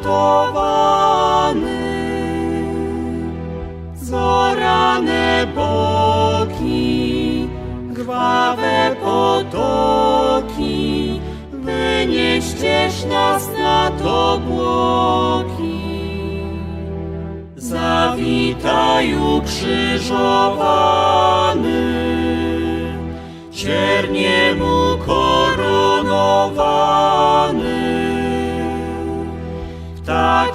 skatowany. Zorane boki, krwawe potoki, wynieściesz nas nad obłoki. Zawitaj ukrzyżowany, cierniem ukoronowany. W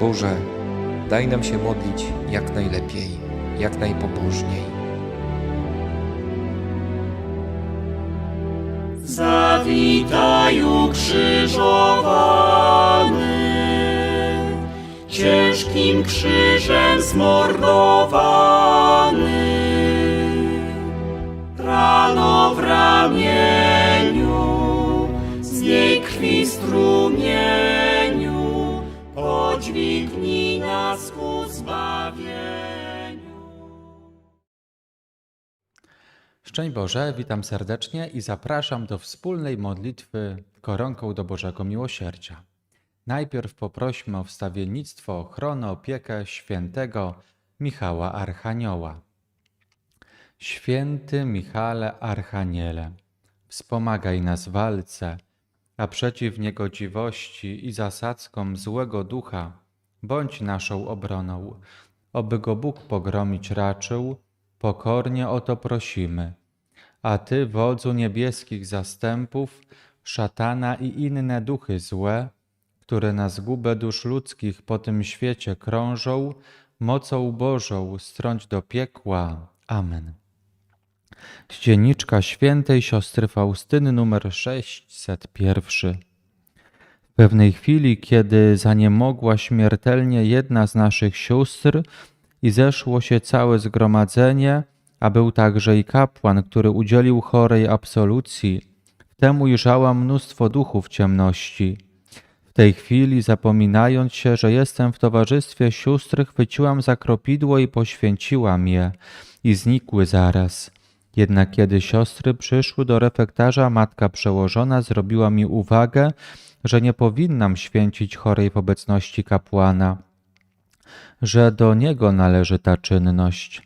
Boże, daj nam się modlić jak najlepiej, jak najpobożniej. Zawitaj ukrzyżowany, ciężkim krzyżem zmordowany. Rano w ramieniu, z niej krwi strumieniu, podźwignij nas ku zbawieniu. Szczęść Boże, witam serdecznie i zapraszam do wspólnej modlitwy koronką do Bożego Miłosierdzia. Najpierw poprośmy o wstawiennictwo, ochronę, opiekę świętego Michała Archanioła. Święty Michale Archaniele, wspomagaj nas w walce, a przeciw niegodziwości i zasadzkom złego ducha bądź naszą obroną. Oby go Bóg pogromić raczył, pokornie o to prosimy. A Ty, wodzu niebieskich zastępów, szatana i inne duchy złe, które na zgubę dusz ludzkich po tym świecie krążą, mocą Bożą strąć do piekła. Amen. Dzienniczka świętej siostry Faustyny numer 601. Pewnej chwili, kiedy zaniemogła śmiertelnie jedna z naszych sióstr i zeszło się całe zgromadzenie, a był także i kapłan, który udzielił chorej absolucji, wtem ujrzałam mnóstwo duchów ciemności. W tej chwili, zapominając się, że jestem w towarzystwie sióstr, chwyciłam za kropidło i poświęciłam je i znikły zaraz. Jednak kiedy siostry przyszły do refektarza, matka przełożona zrobiła mi uwagę, że nie powinnam święcić chorej w obecności kapłana, że do niego należy ta czynność.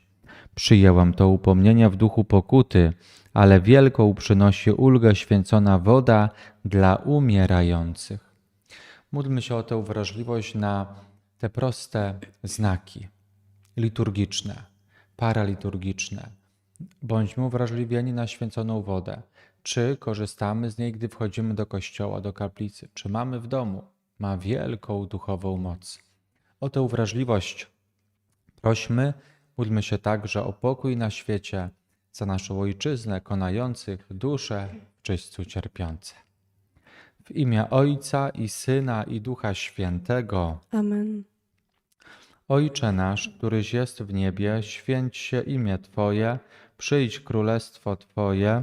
Przyjęłam to upomnienie w duchu pokuty, ale wielką przynosi ulgę święcona woda dla umierających. Módlmy się o tę wrażliwość na te proste znaki liturgiczne, paraliturgiczne. Bądźmy uwrażliwieni na święconą wodę. Czy korzystamy z niej, gdy wchodzimy do kościoła, do kaplicy? Czy mamy w domu? Ma wielką duchową moc. O tę wrażliwość prośmy, módlmy się także o pokój na świecie, za naszą ojczyznę, konających dusze w czyśćcu cierpiące. W imię Ojca i Syna i Ducha Świętego. Amen. Ojcze nasz, któryś jest w niebie, święć się imię Twoje, przyjdź królestwo Twoje,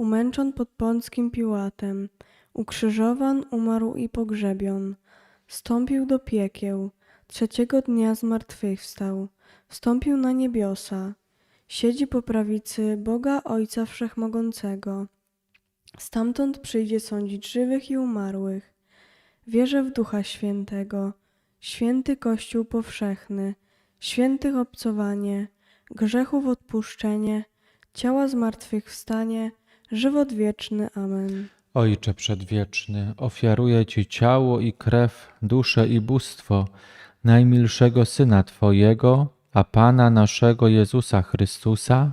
umęczon pod Pąckim Piłatem, ukrzyżowan, umarł i pogrzebion, stąpił do piekieł, trzeciego dnia zmartwychwstał, wstąpił na niebiosa, siedzi po prawicy Boga Ojca Wszechmogącego. Stamtąd przyjdzie sądzić żywych i umarłych. Wierzę w Ducha Świętego, święty Kościół powszechny, świętych obcowanie, grzechów odpuszczenie, ciała zmartwychwstanie, żywot wieczny. Amen. Ojcze Przedwieczny, ofiaruję Ci ciało i krew, duszę i bóstwo najmilszego Syna Twojego, a Pana naszego Jezusa Chrystusa,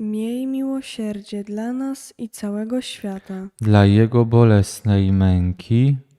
Miej miłosierdzie dla nas i całego świata. dla Jego bolesnej męki,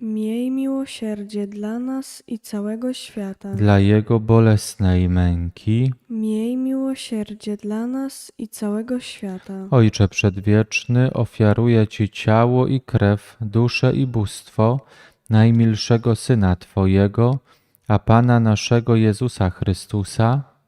Miej miłosierdzie dla nas i całego świata. dla Jego bolesnej męki. Miej miłosierdzie dla nas i całego świata. Ojcze Przedwieczny, ofiaruję Ci ciało i krew, duszę i bóstwo najmilszego Syna Twojego, a Pana naszego Jezusa Chrystusa,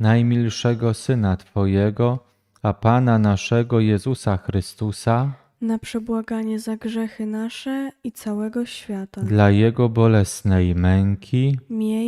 najmilszego Syna Twojego, a Pana naszego Jezusa Chrystusa, Na przebłaganie za grzechy nasze i całego świata. dla Jego bolesnej męki, Miej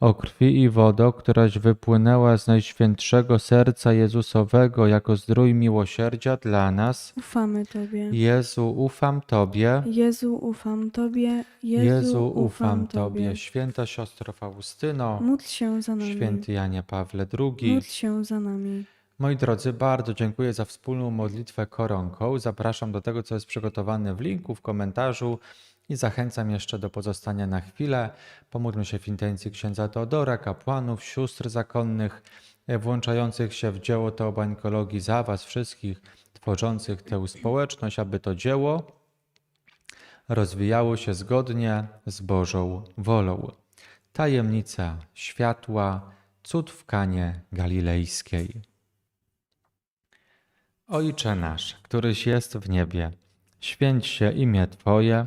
O krwi i wodo, któraś wypłynęła z Najświętszego Serca Jezusowego jako zdrój miłosierdzia dla nas. Ufamy Tobie. Jezu, ufam Tobie. Jezu, ufam Tobie. Jezu, Jezu, ufam Tobie. Święta siostro Faustyno, Módl się za nami. święty Janie Pawle II. Módl się za nami. Moi drodzy, bardzo dziękuję za wspólną modlitwę koronką. Zapraszam do tego, co jest przygotowane w linku, w komentarzu i zachęcam jeszcze do pozostania na chwilę. Pomódlmy się w intencji księdza Teodora, kapłanów, sióstr zakonnych, e, włączających się w dzieło teobańkologii za Was wszystkich, tworzących tę społeczność, aby to dzieło rozwijało się zgodnie z Bożą wolą. Tajemnica światła, cud w Kanie Galilejskiej. Ojcze nasz, któryś jest w niebie, święć się imię Twoje,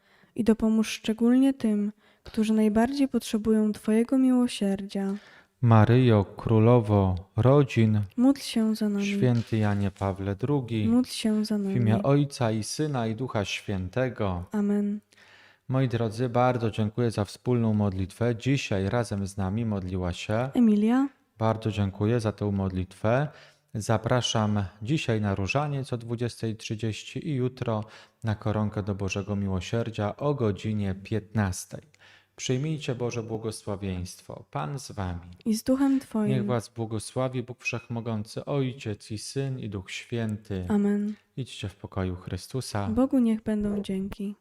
i dopomóż szczególnie tym, którzy najbardziej potrzebują Twojego miłosierdzia. Maryjo, Królowo rodzin, Módl się za nami. święty Janie Pawle II, Módl się za w nami. imię Ojca i Syna i Ducha Świętego. Amen. Moi drodzy, bardzo dziękuję za wspólną modlitwę. Dzisiaj razem z nami modliła się. Emilia, Bardzo dziękuję za tę modlitwę. Zapraszam dzisiaj na różaniec o 20.30 i jutro na koronkę do Bożego Miłosierdzia o godzinie 15. Przyjmijcie Boże błogosławieństwo. Pan z wami. i z duchem Niech Twoim. was błogosławi Bóg Wszechmogący, Ojciec i Syn i Duch Święty. Amen. Idźcie w pokoju Chrystusa. Bogu niech będą dzięki.